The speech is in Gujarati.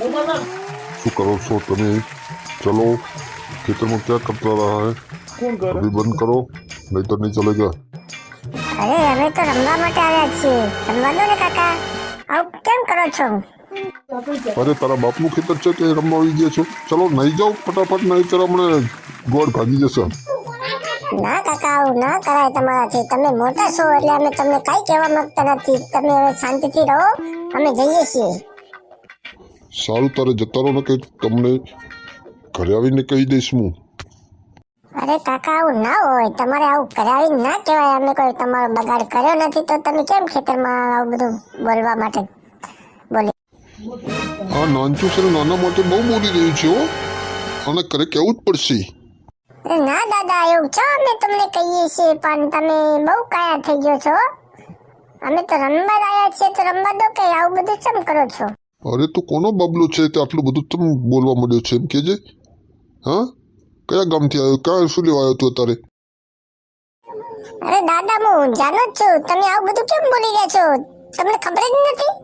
શું કરો છો તમે ચલો ખેતરમાં ક્યાં કરતા રહ્યા હે કોણ કરે અભી બંધ કરો નહીં તો નહીં ચલેગા અરે અમે તો રમવા માટે આવ્યા છીએ રમવા દો ને કાકા આવું કેમ કરો છો અરે તારા બાપનું ખેતર છે કે રમવા આવી ગયા છો ચલો નહીં જાઓ ફટાફટ નહીં તો હમણાં ગોળ ભાગી જશે ના કાકા આવું ના કરાય તમારાથી તમે મોટા છો એટલે અમે તમને કાંઈ કહેવા માંગતા નથી તમે હવે શાંતિથી રહો અમે જઈએ છીએ સારું તારે જતા રહો ને કે તમને ઘરે આવીને કહી દઈશ હું. અરે કાકા આવું ના હોય. તમારે આવું કરાવી ના કહેવાય. અમે કોઈ તમારો બગાડ કર્યો નથી તો તમે કેમ ખેતરમાં આવું બધું બોલવા માટે બોલી? આ નાનચું સર નાના માટે બહુ બોલી રહ્યું છે હો. આને ઘરે કહેવું જ પડશે? ના દાદા એવું છો અમે તમને કહીએ છીએ પણ તમે બહુ કાયા થઈ ગયો છો. અમે તો રમવા આવ્યા છીએ તો રમવા દો કે આવું બધું કેમ કરો છો? અરે તો કોનો બબલો છે તે આટલું બધું તમ બોલવા માંડ્યો છે એમ કેજે હા? કયા ગામથી આવ્યો? ક્યાં શું લેવા આવ્યો તું તારે અરે દાદા, હું જાણો જ છું. તમે આવું બધું કેમ બોલી રહ્યા છો? તમને ખબર જ નથી?